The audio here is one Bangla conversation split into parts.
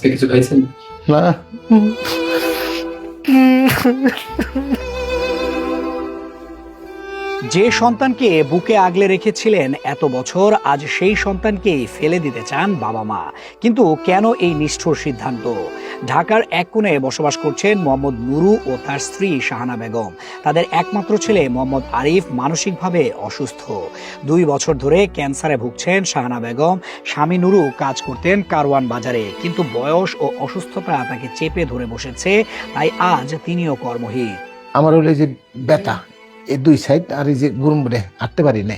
আজকে কিছু খাইছেন? না। যে সন্তানকে বুকে আগলে রেখেছিলেন এত বছর আজ সেই সন্তানকেই ফেলে দিতে চান বাবা মা। কিন্তু কেন এই নিষ্ঠুর সিদ্ধান্ত? ঢাকার এক কোণে বসবাস করছেন মোহাম্মদ নুরু ও তার স্ত্রী শাহানা বেগম। তাদের একমাত্র ছেলে মোহাম্মদ আরিফ মানসিকভাবে অসুস্থ। দুই বছর ধরে ক্যান্সারে ভুগছেন শাহানা বেগম। স্বামী নুরু কাজ করতেন কারওয়ান বাজারে, কিন্তু বয়স ও অসুস্থতা তাকে চেপে ধরে বসেছে, তাই আজ তিনিও কর্মহীন। আমার হলো যে ব্যথা, এই দুই সাইড আর এই যে গুরুমরে হাঁটতে পারি না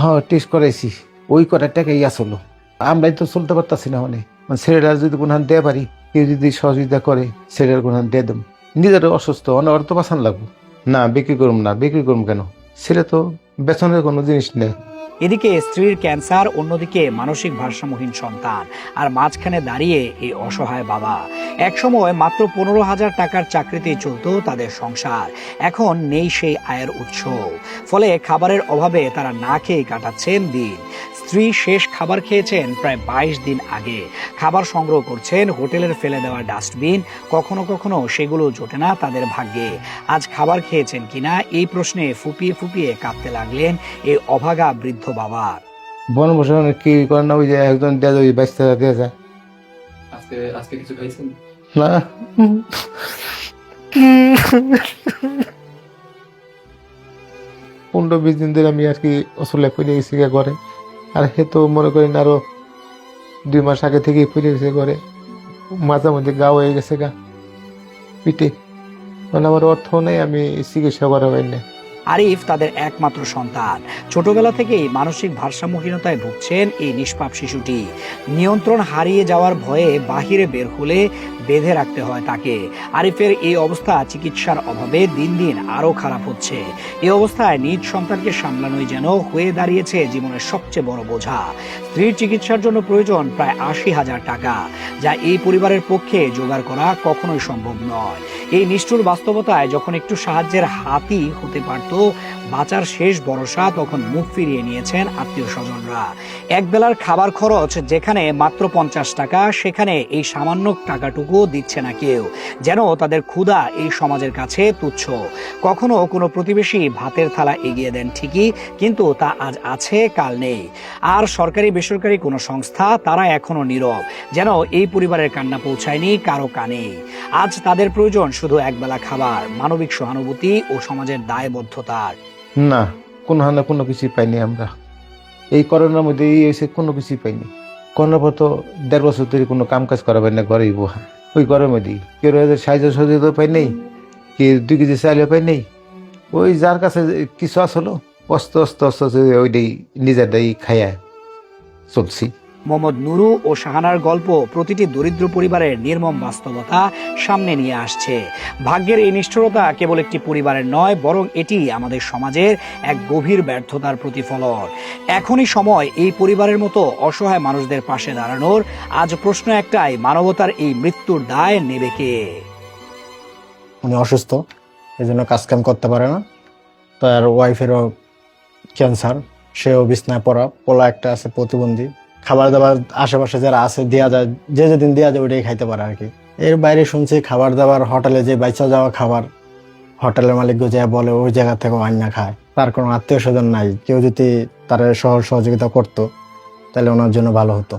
হ্যাঁ টেস্ট করাইছি, ওই করার টাকা ইয়া চলো আমরাই তো চলতে পারতাছি না মানে। ছেলেরা যদি কোনো দেয়া পারি কেউ যদি সহযোগিতা করে ছেলের কোনো দিয়ে দেব। নিজের অসুস্থ অনেক অর্থ বাঁচান লাগবো। না, বিক্রি করুম না, বিক্রি করুম কেন? সেটা তো বেতনের কোনো জিনিস নেই। এদিকে স্ত্রীর ক্যান্সার, অন্যদিকে মানসিক ভারসাম্যহীন সন্তান। আর মাঝখানে দাঁড়িয়ে এই অসহায় বাবা। একসময় মাত্র পনেরো হাজার টাকার চাকরিতেই চলতো তাদের সংসার। এখন নেই সেই আয়ের উৎস। ফলে খাবারের অভাবে তারা না খেয়ে কাটাচ্ছেন দিন। স্ত্রী শেষ খাবার খেয়েছেন প্রায় বাইশ দিন আগে। খাবার সংগ্রহ করছেন হোটেলের ফেলে দেওয়া ডাস্টবিন কখনো কখনো সেগুলো জোটে না তাদের ভাগ্যে। আজ খাবার খেয়েছেন কিনা এই প্রশ্নে ফুপিয়ে ফুপিয়ে কাঁদতে লাগলেন এই অভাগা বৃদ্ধ বাবা। বন বসে কি করে না? ওই যে একজন দেয়া টাকা আজকে আজকে কিছু খাইছেন? না। পনেরো বিশ দিন ধরে আমি আর কি গেছি গা ঘরে। আর হে তো মনে করেন আরও দুই মাস আগে থেকেই ফিরে গেছে ঘরে। মাঝে মধ্যে গা হয়ে গেছে গা, পিঠে। মানে আমার অর্থ নেই, আমি চিকিৎসা করা হয় না আরিফ তাদের একমাত্র সন্তান। ছোটবেলা থেকেই মানসিক ভারসাম্যহীনতায় ভুগছেন এই নিষ্পাপ শিশুটি। নিয়ন্ত্রণ হারিয়ে যাওয়ার ভয়ে বাহিরে বের হলে বেঁধে রাখতে হয় তাকে। আরিফের এই অবস্থা চিকিৎসার অভাবে দিন দিন আরও খারাপ হচ্ছে। এই অবস্থায় নিজ সন্তানকে সামলানোই যেন হয়ে দাঁড়িয়েছে জীবনের সবচেয়ে বড় বোঝা। স্ত্রীর চিকিৎসার জন্য প্রয়োজন প্রায় আশি হাজার টাকা, যা এই পরিবারের পক্ষে জোগাড় করা কখনোই সম্ভব নয়। এই নিষ্ঠুর বাস্তবতায় যখন একটু সাহায্যের হাতই হতে পারত বাঁচার শেষ ভরসা তখন মুখ ফিরিয়ে নিয়েছেন আত্মীয় স্বজনরা। এক বেলার খাবার খরচ যেখানে মাত্র পঞ্চাশ টাকা, সেখানে এই সামান্য টাকাটুকু দিচ্ছে না কেউ, যেন তাদের ক্ষুধা এই সমাজের কাছে তুচ্ছ। কখনো কোনো প্রতিবেশী ভাতের থালা এগিয়ে দেন ঠিকই, কিন্তু তা আজ আছে, কাল নেই। আর সরকারি বেসরকারি কোনো সংস্থা তারা এখনও নীরব, যেন এই পরিবারের কান্না পৌঁছায়নি কারও কানে আজ তাদের প্রয়োজন শুধু একবেলা খাবার, মানবিক সহানুভূতি ও সমাজের দায়বদ্ধতার না কোনো হানা কোনো কিছুই পাইনি আমরা। এই করোনার মধ্যে এই এসে কোনো কিছুই পাইনি। করোনার পর তো দেড় বছর ধরে কোনো কাম কাজ করা পাই না ঘরেই বহা। ওই ঘরের মধ্যেই কেউ সাহায্য সহযোগিতা পাই নেই কে দুই কেজি চাইলে পাই নেই। ওই যার কাছে কিছু আসলো অস্ত অস্ত অস্ত ওইটাই নিজেরটাই খাইয়া চলছি। মোহাম্মদ নুরু ও শাহানার গল্প প্রতিটি দরিদ্র পরিবারের নির্মম বাস্তবতা সামনে নিয়ে আসছে। ভাগ্যের এই নিষ্ঠুরতা কেবল একটি পরিবারের নয়, বরং এটি আমাদের সমাজের এক গভীর ব্যর্থতার প্রতিফলন। এখনই সময় এই পরিবারের মতো অসহায় মানুষদের পাশে দাঁড়ানোর। আজ প্রশ্ন একটাই, মানবতার এই মৃত্যুর দায় নেবে কে? উনি অসুস্থ এই জন্য কাজকাম করতে পারে না। তার ওয়াইফেরও ক্যান্সার সেও বিছনায় পড়া, পোলা একটা আছে প্রতিবন্ধী। খাবার দাবার আশেপাশে যারা আছে দেওয়া যায়, যে যেদিন দেওয়া যায় ওইটাই খাইতে পারে আর কি। এর বাইরে শুনছি খাবার দাবার, হোটেলে যে বাইচা যাওয়া খাবার, হোটেলের মালিক যা বলে ওই জায়গা থেকে আন্না খায়। তার কোনো আত্মীয় স্বজন নাই, কেউ যদি তার সহ সহযোগিতা করতো, তাহলে ওনার জন্য ভালো হতো।